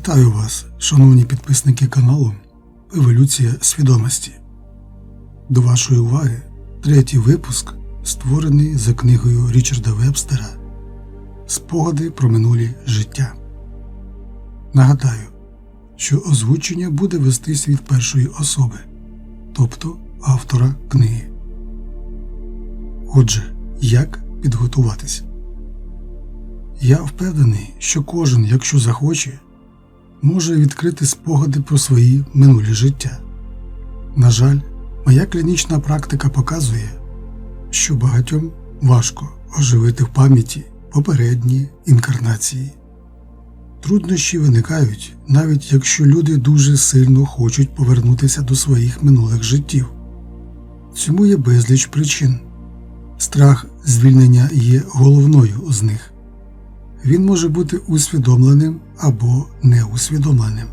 Вітаю вас, шановні підписники каналу Еволюція свідомості. До вашої уваги третій випуск, створений за книгою Річарда Вебстера Спогади про минулі життя. Нагадаю, що озвучення буде вестись від першої особи, тобто автора книги. Отже, як підготуватись? Я впевнений, що кожен, якщо захоче, може відкрити спогади про свої минулі життя. На жаль, моя клінічна практика показує, що багатьом важко оживити в пам'яті попередні інкарнації. Труднощі виникають, навіть якщо люди дуже сильно хочуть повернутися до своїх минулих життів. Цьому є безліч причин. Страх звільнення є головною з них. Він може бути усвідомленим або неусвідомленим.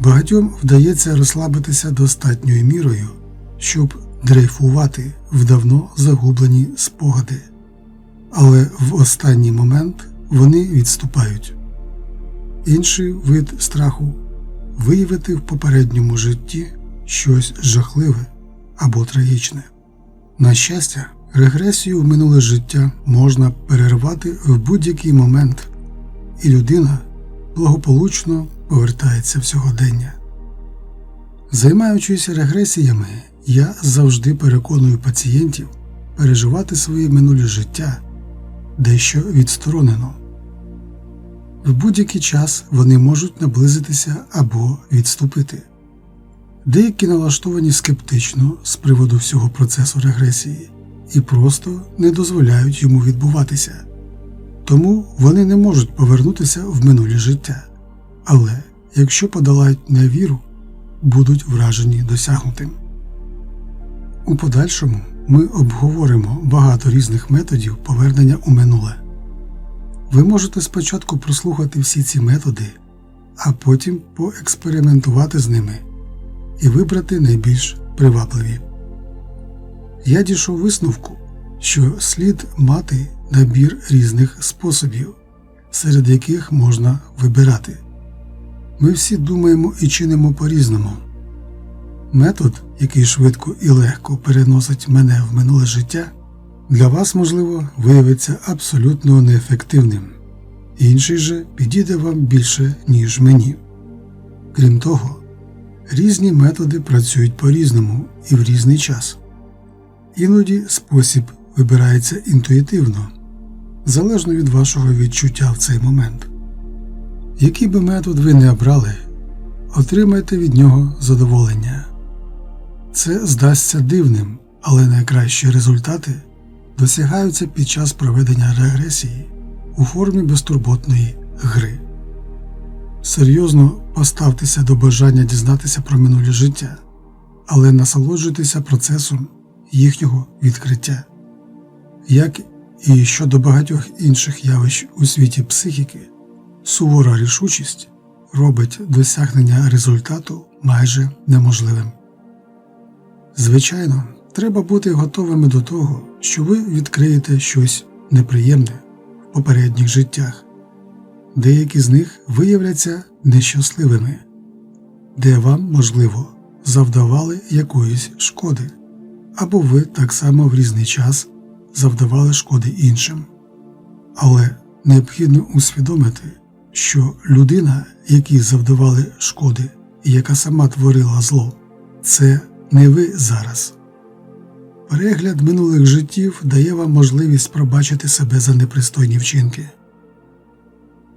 Багатьом вдається розслабитися достатньою мірою, щоб дрейфувати в давно загублені спогади, але в останній момент вони відступають. Інший вид страху виявити в попередньому житті щось жахливе або трагічне. На щастя, регресію в минуле життя можна перервати в будь-який момент, і людина благополучно повертається в сьогодення. Займаючись регресіями, я завжди переконую пацієнтів переживати своє минуле життя дещо відсторонено. В будь-який час вони можуть наблизитися або відступити. Деякі налаштовані скептично з приводу всього процесу регресії і просто не дозволяють йому відбуватися, тому вони не можуть повернутися в минуле життя, але якщо подолають невіру, будуть вражені досягнутим. У подальшому ми обговоримо багато різних методів повернення у минуле. Ви можете спочатку прослухати всі ці методи, а потім поекспериментувати з ними і вибрати найбільш привабливі. Я дійшов висновку, що слід мати набір різних способів, серед яких можна вибирати. Ми всі думаємо і чинимо по-різному. Метод, який швидко і легко переносить мене в минуле життя, для вас, можливо, виявиться абсолютно неефективним, інший же підійде вам більше, ніж мені. Крім того, різні методи працюють по-різному і в різний час. Іноді спосіб вибирається інтуїтивно, залежно від вашого відчуття в цей момент. Який би метод ви не обрали, отримайте від нього задоволення. Це здасться дивним, але найкращі результати досягаються під час проведення регресії у формі безтурботної гри. Серйозно поставтеся до бажання дізнатися про минуле життя, але насолоджуйтеся процесом їхнього відкриття. Як і щодо багатьох інших явищ у світі психіки, сувора рішучість робить досягнення результату майже неможливим. Звичайно, треба бути готовими до того, що ви відкриєте щось неприємне в попередніх життях, деякі з них виявляться нещасливими, де вам, можливо, завдавали якоїсь шкоди, або ви так само в різний час завдавали шкоди іншим. Але необхідно усвідомити, що людина, якій завдавали шкоди і яка сама творила зло, це не ви зараз. Перегляд минулих життів дає вам можливість пробачити себе за непристойні вчинки.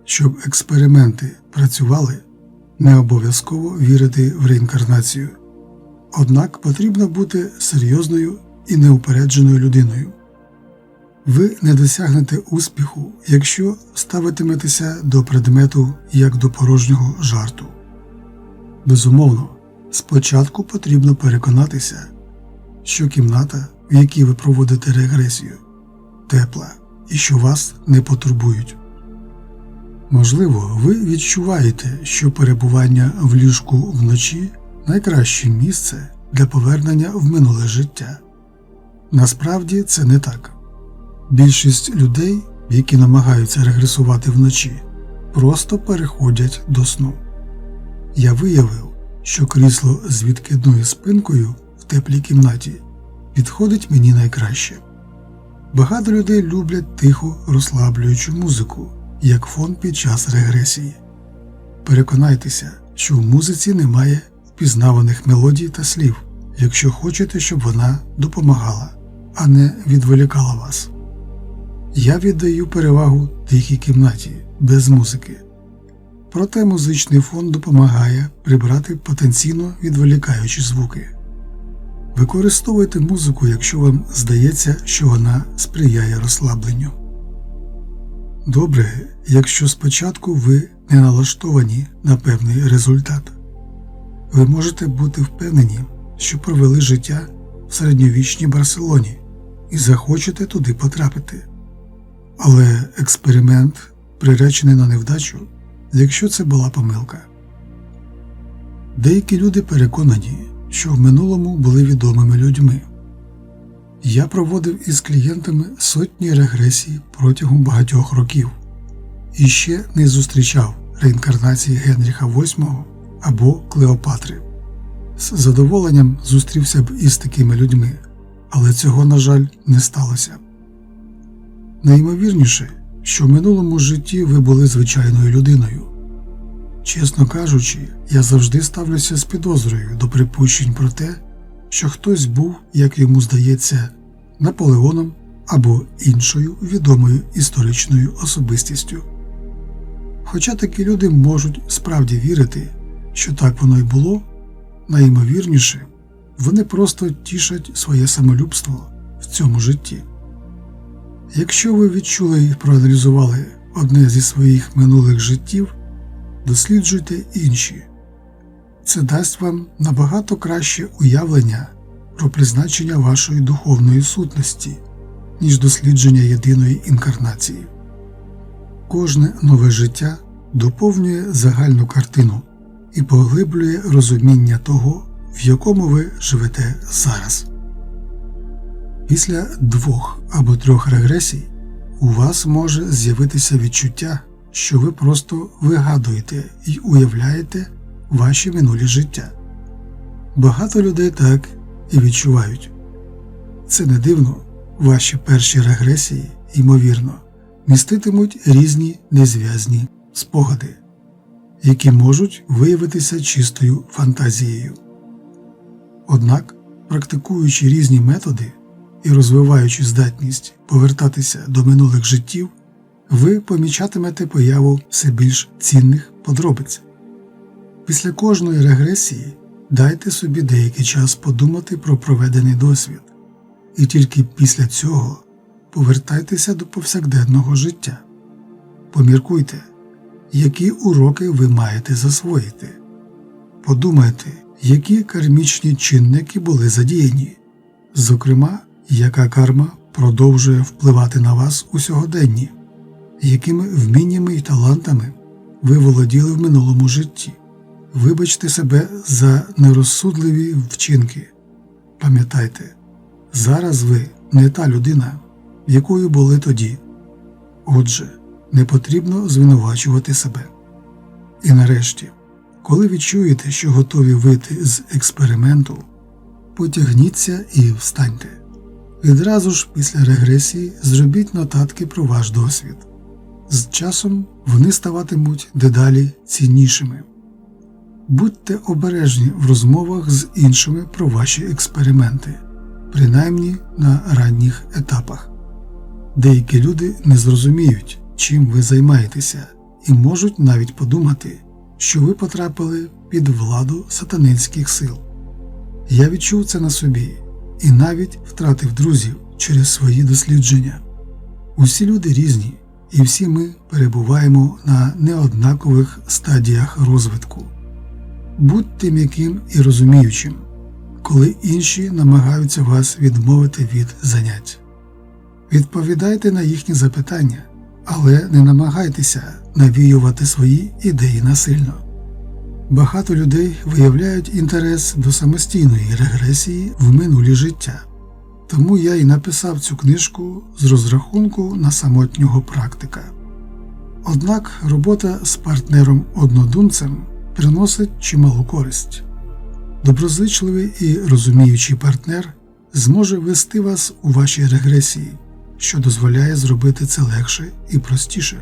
Щоб експерименти працювали, не обов'язково вірити в реінкарнацію, однак потрібно бути серйозною і неупередженою людиною. Ви не досягнете успіху, якщо ставитиметеся до предмету як до порожнього жарту. Безумовно, спочатку потрібно переконатися, що кімната, в якій ви проводите регресію, тепла і що вас не потурбують. Можливо, ви відчуваєте, що перебування в ліжку вночі найкраще місце для повернення в минуле життя. Насправді це не так. Більшість людей, які намагаються регресувати вночі, просто переходять до сну. Я виявив, що крісло з відкидною спинкою в теплій кімнаті підходить мені найкраще. Багато людей люблять тиху розслаблюючу музику, як фон під час регресії. Переконайтеся, що в музиці немає впізнаваних мелодій та слів, якщо хочете, щоб вона допомагала, а не відволікала вас. Я віддаю перевагу тихій кімнаті без музики. Проте музичний фон допомагає прибрати потенційно відволікаючі звуки. Використовуйте музику, якщо вам здається, що вона сприяє розслабленню. Добре, якщо спочатку ви не налаштовані на певний результат. Ви можете бути впевнені, що провели життя в середньовічній Барселоні і захочете туди потрапити. Але експеримент приречений на невдачу, якщо це була помилка. Деякі люди переконані, що в минулому були відомими людьми. Я проводив із клієнтами сотні регресій протягом багатьох років і ще не зустрічав реінкарнації Генріха VIII або Клеопатри. З задоволенням зустрівся б із такими людьми, але цього, на жаль, не сталося. Найімовірніше, що в минулому житті ви були звичайною людиною. Чесно кажучи, я завжди ставлюся з підозрою до припущень про те, що хтось був, як йому здається, Наполеоном або іншою відомою історичною особистістю. Хоча такі люди можуть справді вірити, що так воно й було, найімовірніше, вони просто тішать своє самолюбство в цьому житті. Якщо ви відчули і проаналізували одне зі своїх минулих життів, досліджуйте інші. Це дасть вам набагато краще уявлення про призначення вашої духовної сутності, ніж дослідження єдиної інкарнації. Кожне нове життя доповнює загальну картину і поглиблює розуміння того, в якому ви живете зараз. Після двох або трьох регресій у вас може з'явитися відчуття, що ви просто вигадуєте і уявляєте ваші минулі життя. Багато людей так і відчувають. Це не дивно, ваші перші регресії, ймовірно, міститимуть різні незв'язні спогади, які можуть виявитися чистою фантазією. Однак, практикуючи різні методи і розвиваючи здатність повертатися до минулих життів, ви помічатимете появу все більш цінних подробиць. Після кожної регресії дайте собі деякий час подумати про проведений досвід, і тільки після цього повертайтеся до повсякденного життя. Поміркуйте, які уроки ви маєте засвоїти. Подумайте, які кармічні чинники були задіяні, зокрема, яка карма продовжує впливати на вас у сьогоденні, якими вміннями і талантами ви володіли в минулому житті. Вибачте себе за нерозсудливі вчинки. Пам'ятайте, зараз ви не та людина, якою були тоді. Отже, не потрібно звинувачувати себе. І нарешті, коли відчуєте, що готові вийти з експерименту, потягніться і встаньте. Відразу ж після регресії зробіть нотатки про ваш досвід. З часом вони ставатимуть дедалі ціннішими. Будьте обережні в розмовах з іншими про ваші експерименти, принаймні на ранніх етапах. Деякі люди не зрозуміють, чим ви займаєтеся, і можуть навіть подумати, що ви потрапили під владу сатанинських сил. Я відчув це на собі і навіть втратив друзів через свої дослідження. Усі люди різні, і всі ми перебуваємо на неоднакових стадіях розвитку. Будьте м'яким і розуміючим, коли інші намагаються вас відмовити від занять. Відповідайте на їхні запитання, але не намагайтеся навіювати свої ідеї насильно. Багато людей виявляють інтерес до самостійної регресії в минулі життя, тому я і написав цю книжку з розрахунку на самотнього практика. Однак робота з партнером-однодумцем приносить чималу користь. Доброзичливий і розуміючий партнер зможе вести вас у вашій регресії, що дозволяє зробити це легше і простіше.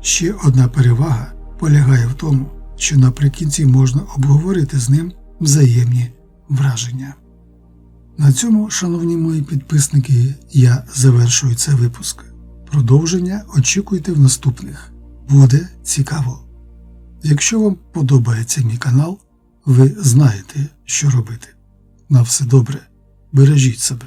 Ще одна перевага полягає в тому, що наприкінці можна обговорити з ним взаємні враження. На цьому, шановні мої підписники, я завершую цей випуск. Продовження очікуйте в наступних. Буде цікаво. Якщо вам подобається мій канал, ви знаєте, що робити. На все добре, бережіть себе.